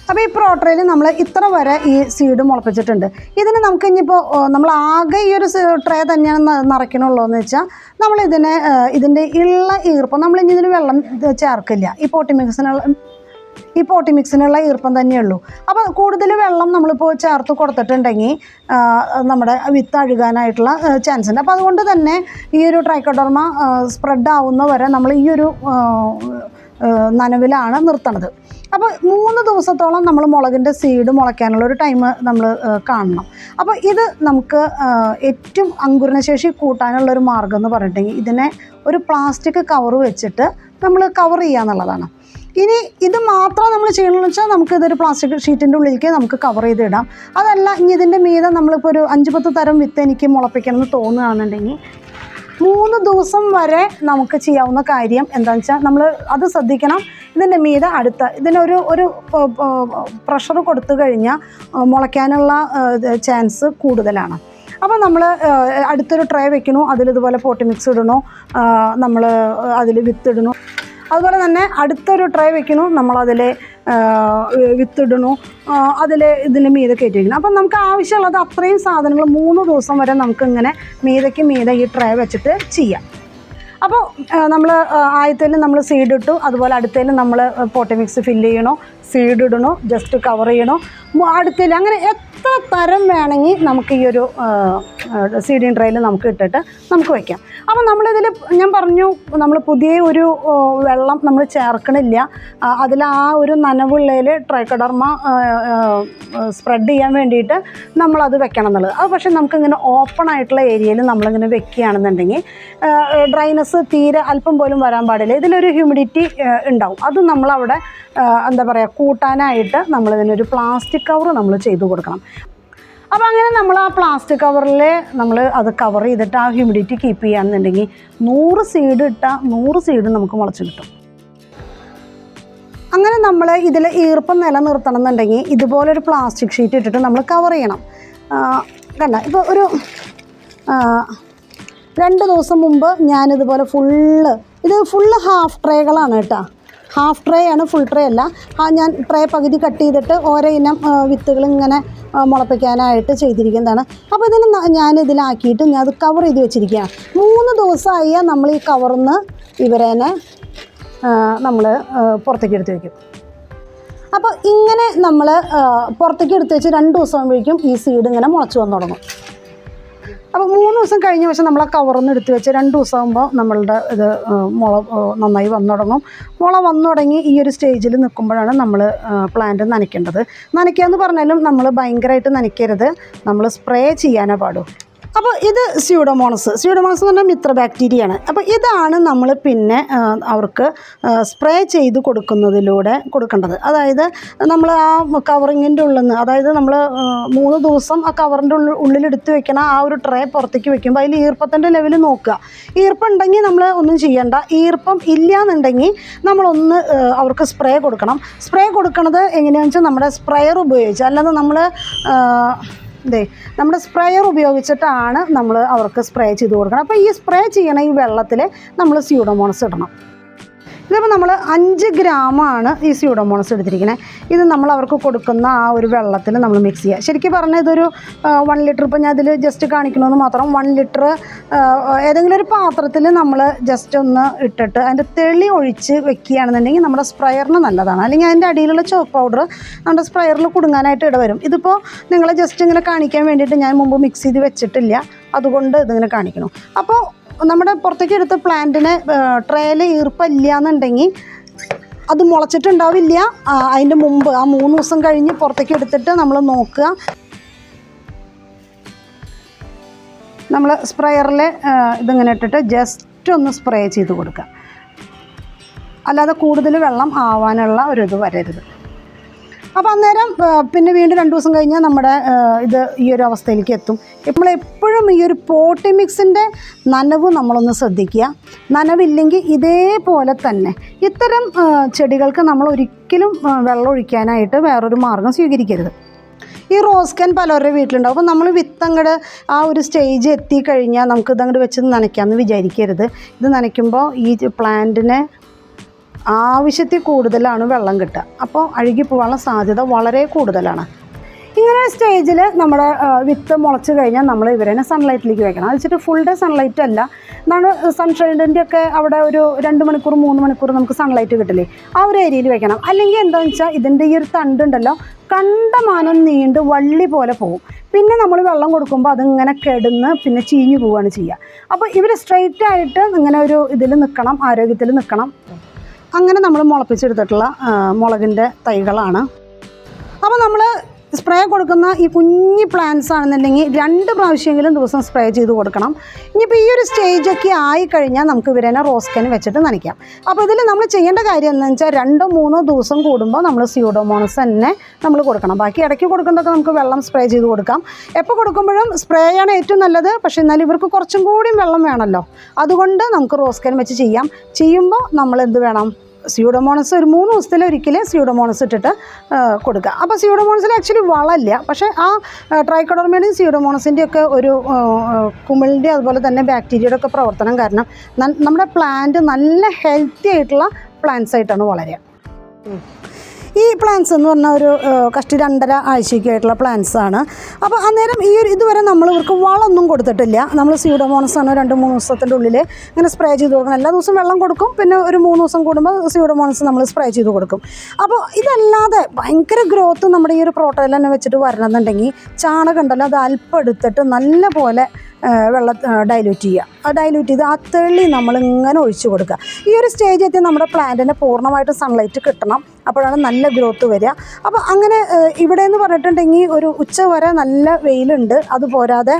അപ്പോൾ ഈ പൊറോട്ടയിൽ നമ്മൾ ഇത്ര വരെ ഈ സീഡ് മുളപ്പിച്ചിട്ടുണ്ട്. ഇതിന് നമുക്ക് ഇനിയിപ്പോൾ നമ്മൾ ആകെ ഈ ഒരു ട്രേ തന്നെയാണ് നിറയ്ക്കണുള്ളൂ എന്ന് വെച്ചാൽ നമ്മൾ ഇതിനെ ഇതിന്റെ ഉള്ള ഈർപ്പം നമ്മൾ ഇനി ഇതിന് വെള്ളം ചേർക്കില്ല. ഈ പോട്ടി മിക്സിനുള്ള ഈ പോട്ടി മിക്സിനുള്ള ഈർപ്പം തന്നെയുള്ളൂ അപ്പോൾ കൂടുതൽ വെള്ളം നമ്മളിപ്പോൾ ചേർത്ത് കൊടുത്തിട്ടുണ്ടെങ്കിൽ നമ്മുടെ വിത്ത് അഴുകാനായിട്ടുള്ള ചാൻസ് ഉണ്ട്. അപ്പോൾ അതുകൊണ്ട് തന്നെ ഈ ഒരു ട്രൈക്കോഡർമ സ്പ്രെഡ് ആവുന്ന വരെ നമ്മൾ ഈ ഒരു നനവിലാണ് നിർത്തണത്. അപ്പോൾ മൂന്ന് ദിവസത്തോളം നമ്മൾ മുളകിന്റെ സീഡ് മുളയ്ക്കാനുള്ള ഒരു ടൈം നമ്മൾ കാണണം. അപ്പോൾ ഇത് നമുക്ക് ഏറ്റവും അങ്കുരണശേഷി കൂട്ടാനുള്ള ഒരു മാർഗം എന്ന് പറഞ്ഞിട്ടുണ്ടെങ്കിൽ ഇതിനെ ഒരു പ്ലാസ്റ്റിക് കവർ വെച്ചിട്ട് നമ്മൾ കവർ ചെയ്യുക എന്നുള്ളതാണ്. ഇനി ഇത് മാത്രം നമ്മൾ ചെയ്യണമെന്ന് വെച്ചാൽ നമുക്ക് ഇതൊരു പ്ലാസ്റ്റിക് ഷീറ്റിന്റെ ഉള്ളിലേക്ക് നമുക്ക് കവർ ചെയ്ത് ഇടാം. അതല്ല ഇനി ഇതിന്റെ മീതെ നമ്മളിപ്പോൾ ഒരു അഞ്ച് പത്ത് തരം വിത്ത് എനിക്ക് മുളപ്പിക്കണം എന്ന് തോന്നുകയാണെന്നുണ്ടെങ്കിൽ മൂന്ന് ദിവസം വരെ നമുക്ക് ചെയ്യാവുന്ന കാര്യം എന്താണെന്ന് വെച്ചാൽ നമ്മൾ അത് ശ്രദ്ധിക്കണം. ഇതിന്റെ മീതെ അടുത്ത ഇതിനൊരു ഒരു പ്രഷർ കൊടുത്തു കഴിഞ്ഞാൽ മുളയ്ക്കാനുള്ള ചാൻസ് കൂടുതലാണ്. അപ്പോൾ നമ്മൾ അടുത്തൊരു ട്രേ വെക്കണു അതിൽ ഇതുപോലെ പോട്ടി മിക്സ് ഇടണു നമ്മൾ അതിൽ വിത്ത് ഇടണു അതുപോലെ തന്നെ അടുത്തൊരു ട്രേ വെക്കണു നമ്മളതിൽ വിത്തിടണു. അതിൽ ഇതിന് മീതെ കയറ്റിയിരിക്കണം അപ്പം നമുക്ക് ആവശ്യമുള്ളത് അത്രയും സാധനങ്ങൾ മൂന്ന് ദിവസം വരെ നമുക്കിങ്ങനെ മീതയ്ക്ക് മീത ഈ ട്രേ വെച്ചിട്ട് ചെയ്യാം. അപ്പോൾ നമ്മൾ ആദ്യത്തേലും നമ്മൾ സീഡ് ഇട്ടു. അതുപോലെ അടുത്തേലും നമ്മൾ പോട്ടി മിക്സ് ഫില്ല് ചെയ്യണോ. സീഡ് ഇടണോ. ജസ്റ്റ് കവർ ചെയ്യണോ. അടുത്തേൽ അങ്ങനെ എത്ര തരം വേണമെങ്കിൽ നമുക്ക് ഈ ഒരു സീഡിങ് ട്രേയിൽ നമുക്ക് ഇട്ടിട്ട് നമുക്ക് വയ്ക്കാം അപ്പോൾ നമ്മളിതിൽ ഞാൻ പറഞ്ഞു നമ്മൾ പുതിയ ഒരു വെള്ളം നമ്മൾ ചേർക്കണില്ല. അതിൽ ആ ഒരു നനവുള്ളതിൽ ട്രൈക്കഡർമ സ്പ്രെഡ് ചെയ്യാൻ വേണ്ടിയിട്ട് നമ്മളത് വെക്കണം എന്നുള്ളത്. അത് പക്ഷേ നമുക്കിങ്ങനെ ഓപ്പൺ ആയിട്ടുള്ള ഏരിയയിൽ നമ്മളിങ്ങനെ വെക്കുകയാണെന്നുണ്ടെങ്കിൽ ഡ്രൈനസ് തീരെ അല്പം പോലും വരാൻ പാടില്ല. ഇതിലൊരു ഹ്യൂമിഡിറ്റി ഉണ്ടാവും. അത് നമ്മളവിടെ എന്താ പറയുക കൂട്ടാനായിട്ട് നമ്മളിതിനൊരു പ്ലാസ്റ്റിക് കവർ നമ്മൾ ചെയ്തു കൊടുക്കണം. അപ്പോൾ അങ്ങനെ നമ്മൾ ആ പ്ലാസ്റ്റിക് കവറിൽ നമ്മൾ അത് കവർ ചെയ്തിട്ട് ആ ഹ്യൂമിഡിറ്റി കീപ്പ് ചെയ്യുകയാണെന്നുണ്ടെങ്കിൽ നൂറ് സീഡ് ഇട്ടാൽ നൂറ് സീഡ് നമുക്ക് മുളച്ച് കിട്ടും. അങ്ങനെ നമ്മൾ ഇതിൽ ഈർപ്പം നിലനിർത്തണം എന്നുണ്ടെങ്കിൽ ഇതുപോലൊരു പ്ലാസ്റ്റിക് ഷീറ്റ് ഇട്ടിട്ട് നമ്മൾ കവർ ചെയ്യണം. കണ്ട ഇപ്പോൾ ഒരു രണ്ട് ദിവസം മുമ്പ് ഞാനിതുപോലെ ഫുള്ള് ഇത് ഫുള്ള് ഹാഫ് ട്രേകളാണ് കേട്ടോ. ഹാഫ് ട്രേ ആണ് ഫുൾ ട്രേ അല്ല. ആ ഞാൻ ട്രേ പകുതി കട്ട് ചെയ്തിട്ട് ഓരോ ഇനം വിത്തുകൾ ഇങ്ങനെ മുളപ്പിക്കാനായിട്ട് ചെയ്തിരിക്കുന്നതാണ്. അപ്പോൾ ഇതിന് ഞാനിതിലാക്കിയിട്ട് ഞാൻ അത് കവർ ചെയ്ത് വെച്ചിരിക്കുകയാണ്. മൂന്ന് ദിവസമായി നമ്മൾ ഈ കവർന്ന് ഇവരേനെ നമ്മൾ പുറത്തേക്ക് എടുത്ത് വയ്ക്കും അപ്പോൾ ഇങ്ങനെ നമ്മൾ പുറത്തേക്ക് എടുത്ത് വെച്ച് രണ്ട് ദിവസം ആകുമ്പോഴേക്കും ഈ സീഡ് ഇങ്ങനെ മുളച്ച് വന്നു തുടങ്ങും. അപ്പോൾ മൂന്ന് ദിവസം കഴിഞ്ഞ പക്ഷേ നമ്മൾ ആ കവറൊന്ന് എടുത്ത് വെച്ച് രണ്ട് ദിവസം ആകുമ്പോൾ നമ്മളുടെ ഇത് മുള നന്നായി വന്നു തുടങ്ങും. മുള വന്നു തുടങ്ങി ഈ ഒരു സ്റ്റേജിൽ നിൽക്കുമ്പോഴാണ് നമ്മൾ പ്ലാന്റ് നനയ്ക്കേണ്ടത്. നനയ്ക്കുക എന്ന് പറഞ്ഞാലും നമ്മൾ ഭയങ്കരമായിട്ട് നനയ്ക്കരുത്. നമ്മൾ സ്പ്രേ ചെയ്യാനേ പാടൂ. അപ്പോൾ ഇത് സ്യൂഡോമോണസ് സ്യൂഡോമോണസ് എന്ന് പറഞ്ഞാൽ മിത്ര ബാക്ടീരിയയാണ് അപ്പോൾ ഇതാണ് നമ്മൾ പിന്നെ അവർക്ക് സ്പ്രേ ചെയ്ത് കൊടുക്കുന്നതിലൂടെ കൊടുക്കേണ്ടത്. അതായത് നമ്മൾ ആ കവറിങ്ങിന്റെ ഉള്ളിൽ നിന്ന് അതായത് നമ്മൾ മൂന്ന് ദിവസം ആ കവറിന്റെ ഉള്ളിൽ ഉള്ളിലെടുത്ത് വെക്കണം ആ ഒരു ട്രേ പുറത്തേക്ക് വെക്കുമ്പോൾ അതിൽ ഈർപ്പത്തിന്റെ ലെവൽ നോക്കുക. ഈർപ്പം ഉണ്ടെങ്കിൽ നമ്മൾ ഒന്നും ചെയ്യണ്ട. ഈർപ്പം ഇല്ല എന്നുണ്ടെങ്കിൽ നമ്മളൊന്ന് അവർക്ക് സ്പ്രേ കൊടുക്കണം. സ്പ്രേ കൊടുക്കണത് എങ്ങനെയാണെന്ന് വെച്ചാൽ നമ്മുടെ സ്പ്രെയർ ഉപയോഗിച്ച്. അല്ലാതെ നമ്മൾ ഇതേ നമ്മുടെ സ്പ്രെയർ ഉപയോഗിച്ചിട്ടാണ് നമ്മൾ അവർക്ക് സ്പ്രേ ചെയ്ത് കൊടുക്കണം അപ്പോൾ ഈ സ്പ്രേ ചെയ്യണ ഈ വെള്ളത്തിൽ നമ്മൾ സ്യൂഡോമോണസ് ഇടണം. ഇതിപ്പോൾ നമ്മൾ അഞ്ച് ഗ്രാമാണ് ഈ സ്യൂഡോമോണസ് എടുത്തിരിക്കുന്നത് ഇത് നമ്മൾ അവർക്ക് കൊടുക്കുന്ന ആ ഒരു വെള്ളത്തിൽ നമ്മൾ മിക്സ് ചെയ്യുക. ശരിക്കും പറഞ്ഞാൽ ഇതൊരു വൺ ലിറ്റർ ഇപ്പോൾ ഞാൻ ഇതിൽ ജസ്റ്റ് കാണിക്കണമെന്ന് മാത്രം വൺ ലിറ്റർ ഏതെങ്കിലും ഒരു പാത്രത്തിൽ നമ്മൾ ജസ്റ്റ് ഒന്ന് ഇട്ടിട്ട് അതിന്റെ തെളി ഒഴിച്ച് വെക്കുകയാണെന്നുണ്ടെങ്കിൽ നമ്മുടെ സ്പ്രയറിന് നല്ലതാണ്. അല്ലെങ്കിൽ അതിന്റെ അടിയിലുള്ള ചോക്ക് പൗഡർ നമ്മുടെ സ്പ്രയറിൽ കുടുങ്ങാനായിട്ട് ഇടവരും ഇതിപ്പോൾ നിങ്ങളെ ജസ്റ്റ് ഇങ്ങനെ കാണിക്കാൻ വേണ്ടിയിട്ട് ഞാൻ മുമ്പ് മിക്സ് ചെയ്ത് വെച്ചിട്ടില്ല. അതുകൊണ്ട് ഇതിങ്ങനെ കാണിക്കണം. അപ്പോൾ നമ്മുടെ പുറത്തേക്ക് എടുത്ത പ്ലാന്റിന് ട്രേയിൽ ഈർപ്പില്ല എന്നുണ്ടെങ്കിൽ അത് മുളച്ചിട്ടുണ്ടാവില്ല. അതിന്റെ മുമ്പ് ആ മൂന്ന് ദിവസം കഴിഞ്ഞ് പുറത്തേക്ക് എടുത്തിട്ട് നമ്മൾ നോക്കുക. നമ്മൾ സ്പ്രെയറിൽ ഇതിങ്ങനെ ഇട്ടിട്ട് ജസ്റ്റ് ഒന്ന് സ്പ്രേ ചെയ്ത് കൊടുക്കുക. അല്ലാതെ കൂടുതൽ വെള്ളം ആവാനുള്ള ഒരു വരരുത്. അപ്പോൾ അന്നേരം പിന്നെ വീണ്ടും രണ്ട് ദിവസം കഴിഞ്ഞാൽ നമ്മുടെ ഇത് ഈ ഒരു അവസ്ഥയിലേക്ക് എത്തും. നമ്മൾ എപ്പോഴും ഈ ഒരു പോട്ടി മിക്സിന്റെ നനവ് നമ്മളൊന്ന് ശ്രദ്ധിക്കുക. നനവില്ലെങ്കിൽ ഇതേപോലെ തന്നെ ഇത്തരം ചെടികൾക്ക് നമ്മൾ ഒരിക്കലും വെള്ളം ഒഴിക്കാനായിട്ട് വേറൊരു മാർഗം സ്വീകരിക്കരുത്. ഈ റോസ് കൻ പലരുടെ വീട്ടിലുണ്ടാവും. അപ്പോൾ നമ്മൾ വിത്തങ്ങട് ആ ഒരു സ്റ്റേജ് എത്തിക്കഴിഞ്ഞാൽ നമുക്ക് ഇതങ്ങോട്ട് വെച്ച് നനയ്ക്കാമെന്ന് വിചാരിക്കരുത്. ഇത് നനയ്ക്കുമ്പോൾ ഈ പ്ലാന്റിനെ ആവശ്യത്തിൽ കൂടുതലാണ് വെള്ളം കിട്ടുക. അപ്പോൾ അഴുകി പോകാനുള്ള സാധ്യത വളരെ കൂടുതലാണ്. ഇങ്ങനെ സ്റ്റേജിൽ നമ്മുടെ വിത്ത് മുളച്ച് കഴിഞ്ഞാൽ നമ്മൾ ഇവരെ സൺലൈറ്റിലേക്ക് വെക്കണം. അത് വെച്ചിട്ട് ഫുൾ ഡേ സൺലൈറ്റ് അല്ല. എന്താണ് സൺഷൈഡിന്റെ ഒക്കെ അവിടെ ഒരു രണ്ട് മണിക്കൂർ മൂന്ന് മണിക്കൂർ നമുക്ക് സൺലൈറ്റ് കിട്ടില്ലേ? ആ ഒരു ഏരിയയിൽ വെക്കണം. അല്ലെങ്കിൽ എന്താണെന്ന് വെച്ചാൽ ഇതിന്റെ ഈ ഒരു തണ്ടുണ്ടല്ലോ കണ്ടമാനം നീണ്ട് വള്ളി പോലെ പോകും. പിന്നെ നമ്മൾ വെള്ളം കൊടുക്കുമ്പോൾ അതിങ്ങനെ കെടുന്ന് പിന്നെ ചീഞ്ഞു പോവുകയാണ് ചെയ്യുക. അപ്പോൾ ഇവർ സ്ട്രെയിറ്റ് ആയിട്ട് ഇങ്ങനെ ഒരു ഇതിൽ നിൽക്കണം ആരോഗ്യത്തിൽ നിൽക്കണം അങ്ങനെ നമ്മൾ മുളപ്പിച്ചെടുത്തിട്ടുള്ള മുളകിന്റെ തൈകളാണ്. അപ്പോൾ നമ്മൾ സ്പ്രേ കൊടുക്കുന്ന ഈ കുഞ്ഞി പ്ലാന്റ്സ് ആണെന്നുണ്ടെങ്കിൽ രണ്ട് പ്രാവശ്യമെങ്കിലും ദിവസം സ്പ്രേ ചെയ്ത് കൊടുക്കണം. ഇനിയിപ്പോൾ ഈ ഒരു സ്റ്റേജൊക്കെ ആയി കഴിഞ്ഞാൽ നമുക്ക് ഇവരെന്നെ റോസ്കന് വെച്ചിട്ട് നനയ്ക്കാം. അപ്പോൾ ഇതിൽ നമ്മൾ ചെയ്യേണ്ട കാര്യം എന്താണെന്ന് വെച്ചാൽ രണ്ടോ മൂന്നോ ദിവസം കൂടുമ്പോൾ നമ്മൾ സ്യൂഡോമോണസ് തന്നെ നമ്മൾ കൊടുക്കണം. ബാക്കി ഇടയ്ക്ക് കൊടുക്കേണ്ടതൊക്കെ നമുക്ക് വെള്ളം സ്പ്രേ ചെയ്ത് കൊടുക്കാം. എപ്പോൾ കൊടുക്കുമ്പോഴും സ്പ്രേയാണ് ഏറ്റവും നല്ലത്. പക്ഷേ എന്നാലും ഇവർക്ക് കുറച്ചും കൂടിയും വെള്ളം വേണമല്ലോ അതുകൊണ്ട് നമുക്ക് റോസ്കൻ വെച്ച് ചെയ്യാം. ചെയ്യുമ്പോൾ നമ്മൾ എന്ത് വേണം? സ്യൂഡോമോണസ് ഒരു മൂന്ന് ദിവസത്തിൽ ഒരിക്കൽ സ്യൂഡോമോണസ് ഇട്ടിട്ട് കൊടുക്കുക. അപ്പോൾ സ്യൂഡോമോണസിൽ ആക്ച്വലി വളമില്ല പക്ഷേ ആ ട്രൈക്കോഡർമയുടെയും സ്യൂഡോമോണസിന്റെ ഒക്കെ ഒരു കുമിളിന്റെ അതുപോലെ തന്നെ ബാക്ടീരിയയുടെ ഒക്കെ പ്രവർത്തനം കാരണം നമ്മുടെ പ്ലാന്റ് നല്ല ഹെൽത്തി ആയിട്ടുള്ള പ്ലാന്റ്സ് ആയിട്ടാണ് വളരുക. ഈ പ്ലാൻസ് എന്ന് പറഞ്ഞാൽ ഒരു കഷ്ടി രണ്ടര ആഴ്ചയ്ക്കായിട്ടുള്ള പ്ലാൻസ് ആണ്. അപ്പോൾ അന്നേരം ഈ ഒരു ഇതുവരെ നമ്മൾ ഇവർക്ക് വളമൊന്നും കൊടുത്തിട്ടില്ല. നമ്മൾ സ്യൂഡോമോണസ് ആണ് രണ്ട് മൂന്ന് ദിവസത്തിന്റെ ഉള്ളിൽ ഇങ്ങനെ സ്പ്രേ ചെയ്ത് കൊടുക്കണം എല്ലാ ദിവസവും വെള്ളം കൊടുക്കും. പിന്നെ ഒരു മൂന്ന് ദിവസം കൂടുമ്പോൾ സ്യൂഡോമോണസ് നമ്മൾ സ്പ്രേ ചെയ്ത് കൊടുക്കും. അപ്പോൾ ഇതല്ലാതെ ഭയങ്കര ഗ്രോത്ത് നമ്മുടെ ഈ ഒരു പ്രോട്ടോയിൽ തന്നെ വെച്ചിട്ട് വരണമെന്നുണ്ടെങ്കിൽ ചാണകം ഉണ്ടല്ലോ അത് അല്പം എടുത്തിട്ട് നല്ല പോലെ വെള്ളം ഡൈല്യൂട്ട് ചെയ്യുക. ആ ഡൈല്യൂട്ട് ചെയ്ത് ആ തെളി നമ്മളിങ്ങനെ ഒഴിച്ചു കൊടുക്കുക. ഈ ഒരു സ്റ്റേജ് എത്തി നമ്മുടെ പ്ലാന്റിന് പൂർണമായിട്ട് സൺലൈറ്റ് കിട്ടണം. അപ്പോഴാണ് നല്ല ഗ്രോത്ത് വരിക. അപ്പോൾ അങ്ങനെ ഇവിടെ എന്ന് പറഞ്ഞിട്ടുണ്ടെങ്കിൽ ഒരു ഉച്ച വരെ നല്ല വെയിലുണ്ട്. അത് പോരാതെ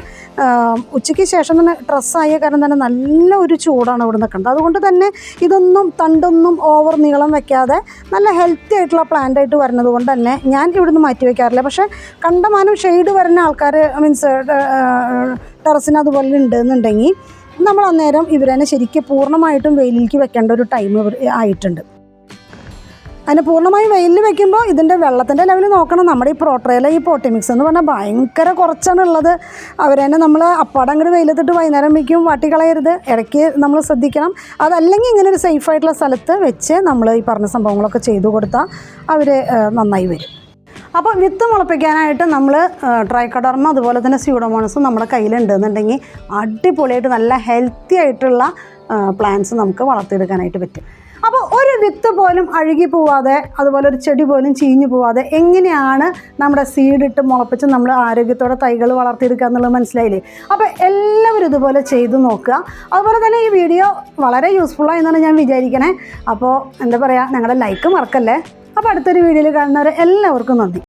ഉച്ചയ്ക്ക് ശേഷം തന്നെ ഡ്രസ്സായ കാരണം തന്നെ നല്ല ഒരു ചൂടാണ് ഇവിടെ നിൽക്കുന്നത് അതുകൊണ്ട് തന്നെ ഇതൊന്നും തണ്ടൊന്നും ഓവർ നീളം വെക്കാതെ നല്ല ഹെൽത്തി ആയിട്ടുള്ള പ്ലാന്റ് ആയിട്ട് വരുന്നത് കൊണ്ട് തന്നെ ഞാൻ ഇവിടുന്ന് മാറ്റി വയ്ക്കാറില്ല പക്ഷേ കണ്ടമാനം ഷെയ്ഡ് വരുന്ന ആൾക്കാർ മീൻസ് ടെറസിന് അതുപോലെ ഉണ്ടെന്നുണ്ടെങ്കിൽ നമ്മൾ അന്നേരം ഇവരെന്നെ ശരിക്കും പൂർണമായിട്ടും വെയിലിലേക്ക് വെക്കേണ്ട ഒരു ടൈം ആയിട്ടുണ്ട്. അതിനെ പൂർണമായും വെയിലിൽ വെക്കുമ്പോൾ ഇതിന്റെ വെള്ളത്തിന്റെ ലെവൽ നോക്കണം. നമ്മുടെ ഈ പ്രോട്രയിലെ ഈ പോട്ടിമിക്സ് എന്ന് പറഞ്ഞാൽ ഭയങ്കര കുറച്ചാണ് ഉള്ളത് അവരെന്നെ നമ്മൾ അപ്പാടെ അങ്ങോട്ട് വെയിലത്തിട്ട് വൈകുന്നേരം വയ്ക്കും വാട്ടിക്കളയരുത്. ഇടയ്ക്ക് നമ്മൾ ശ്രദ്ധിക്കണം. അതല്ലെങ്കിൽ ഇങ്ങനെ ഒരു സേഫ് ആയിട്ടുള്ള സ്ഥലത്ത് വെച്ച് നമ്മൾ ഈ പറഞ്ഞ സംഭവങ്ങളൊക്കെ ചെയ്തു കൊടുത്താൽ അവർ നന്നായി വരും. അപ്പോൾ വിത്ത് മുളപ്പിക്കാനായിട്ട് നമ്മൾ ട്രൈക്കഡർമ അതുപോലെ തന്നെ സ്യൂഡോമോണസും നമ്മുടെ കയ്യിലുണ്ട് എന്നുണ്ടെങ്കിൽ അടിപൊളിയായിട്ട് നല്ല ഹെൽത്തി ആയിട്ടുള്ള പ്ലാന്റ്സ് നമുക്ക് വളർത്തിയെടുക്കാനായിട്ട് പറ്റും. അപ്പോൾ ഒരു വിത്ത് പോലും അഴുകി പോവാതെ അതുപോലെ ഒരു ചെടി പോലും ചീഞ്ഞു പോവാതെ എങ്ങനെയാണ് നമ്മുടെ സീഡിട്ട് മുളപ്പിച്ച് നമ്മൾ ആരോഗ്യത്തോടെ തൈകൾ വളർത്തിയെടുക്കുക എന്നുള്ളത് മനസ്സിലായില്ലേ? അപ്പോൾ എല്ലാവരും ഇതുപോലെ ചെയ്ത് നോക്കുക. അതുപോലെ തന്നെ ഈ വീഡിയോ വളരെ യൂസ്ഫുള്ളായി എന്നാണ് ഞാൻ വിചാരിക്കണേ. അപ്പോൾ എന്താ പറയുക ഞങ്ങളുടെ ലൈക്ക് മറക്കല്ലേ? അപ്പോൾ അടുത്തൊരു വീഡിയോയിൽ കാണുന്നവരെ എല്ലാവർക്കും നന്ദി.